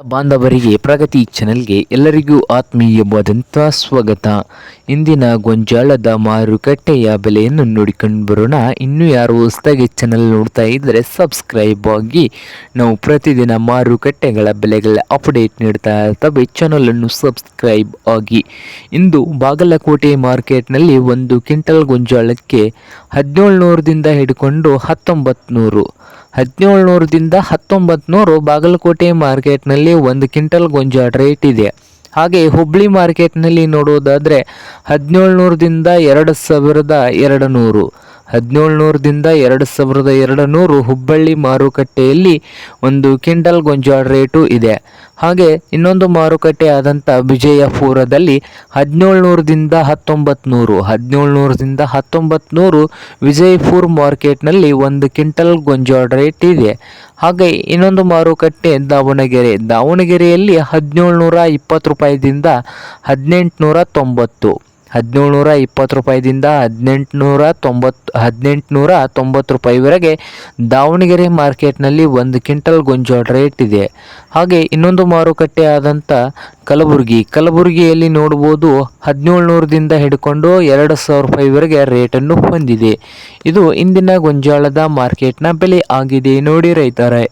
ಬಾಂಧವರಿಗೆ ಪ್ರಗತಿ ಚಾನೆಲ್ಗೆ ಎಲ್ಲರಿಗೂ ಆತ್ಮೀಯವಾದಂಥ ಸ್ವಾಗತ. ಇಂದಿನ ಗೊಂಜಾಳದ ಮಾರುಕಟ್ಟೆಯ ಬೆಲೆಯನ್ನು ನೋಡಿಕೊಂಡು ಬರೋಣ. ಇನ್ನೂ ಯಾರು ಹೊಸದಾಗಿ ಚಾನೆಲ್ ನೋಡ್ತಾ ಇದ್ದರೆ ಸಬ್ಸ್ಕ್ರೈಬ್ ಆಗಿ. ನಾವು ಪ್ರತಿದಿನ ಮಾರುಕಟ್ಟೆಗಳ ಬೆಲೆಗಳ ಅಪ್ಡೇಟ್ ನೀಡ್ತಾ ಇರ್ತವೆ. ಚಾನಲನ್ನು ಸಬ್ಸ್ಕ್ರೈಬ್ ಆಗಿ. ಇಂದು ಬಾಗಲಕೋಟೆ ಮಾರ್ಕೆಟ್ನಲ್ಲಿ ಒಂದು ಕ್ವಿಂಟಲ್ ಗೊಂಜಾಳಕ್ಕೆ ಹದಿನೇಳುನೂರದಿಂದ ಹಿಡ್ಕೊಂಡು ಹತ್ತೊಂಬತ್ತು ನೂರು ಹದಿನೇಳುನೂರದಿಂದ ಹತ್ತೊಂಬತ್ತು ನೂರು ಬಾಗಲಕೋಟೆ ಮಾರ್ಕೆಟ್ನಲ್ಲಿ ಒಂದು ಕ್ವಿಂಟಲ್ ಗೊಂಜಾಳ ರೇಟ್ ಇದೆ. ಹಾಗೆ ಹುಬ್ಳಿ ಮಾರ್ಕೆಟ್ನಲ್ಲಿ ನೋಡುವುದಾದರೆ ಹದಿನೇಳುನೂರದಿಂದ ಎರಡು ಸಾವಿರದ ಎರಡು ನೂರು ಹದಿನೇಳುನೂರದಿಂದ ಎರಡು ಸಾವಿರದ ಎರಡು ನೂರು ಹುಬ್ಬಳ್ಳಿ ಮಾರುಕಟ್ಟೆಯಲ್ಲಿ ಒಂದು ಕಿಂಡಲ್ ಗೊಂಜಾಳ ರೇಟು ಇದೆ. ಹಾಗೆ ಇನ್ನೊಂದು ಮಾರುಕಟ್ಟೆ ಆದಂಥ ವಿಜಯಪುರದಲ್ಲಿ ಹದಿನೇಳುನೂರದಿಂದ ಹತ್ತೊಂಬತ್ತು ನೂರು ಹದಿನೇಳುನೂರದಿಂದ ಹತ್ತೊಂಬತ್ತು ನೂರು ವಿಜಯಪುರ ಮಾರ್ಕೆಟ್ನಲ್ಲಿ ಒಂದು ಕಿಂಟಲ್ ಗೊಂಜಾಳ ರೇಟ್ ಇದೆ. ಹಾಗೆ ಇನ್ನೊಂದು ಮಾರುಕಟ್ಟೆ ದಾವಣಗೆರೆ. ದಾವಣಗೆರೆಯಲ್ಲಿ ಹದಿನೇಳುನೂರ ಇಪ್ಪತ್ತು ರೂಪಾಯಿದಿಂದ ಹದಿನೆಂಟುನೂರ ತೊಂಬತ್ತು. ಹದಿನೇಳುನೂರ ಇಪ್ಪತ್ತು ರೂಪಾಯಿದಿಂದ ಹದಿನೆಂಟುನೂರ ತೊಂಬತ್ತು ಹದಿನೆಂಟುನೂರ ತೊಂಬತ್ತು ರೂಪಾಯಿವರೆಗೆ ದಾವಣಗೆರೆ ಮಾರ್ಕೆಟ್ನಲ್ಲಿ ಒಂದು ಕ್ವಿಂಟಲ್ ಗೊಂಜಾಳ ರೇಟ್ ಇದೆ. ಹಾಗೆ ಇನ್ನೊಂದು ಮಾರುಕಟ್ಟೆ ಆದಂಥ ಕಲಬುರಗಿ. ಕಲಬುರಗಿಯಲ್ಲಿ ನೋಡ್ಬೋದು ಹದಿನೇಳುನೂರದಿಂದ ಹಿಡ್ಕೊಂಡು ಎರಡು ಸಾವಿರ ರೂಪಾಯಿವರೆಗೆ ರೇಟನ್ನು ಹೊಂದಿದೆ ಇದು ಇಂದಿನ ಗೊಂಜಾಳದ ಮಾರ್ಕೆಟ್ನ ಬೆಲೆ ಆಗಿದೆ ನೋಡಿ ರೈತರೇ.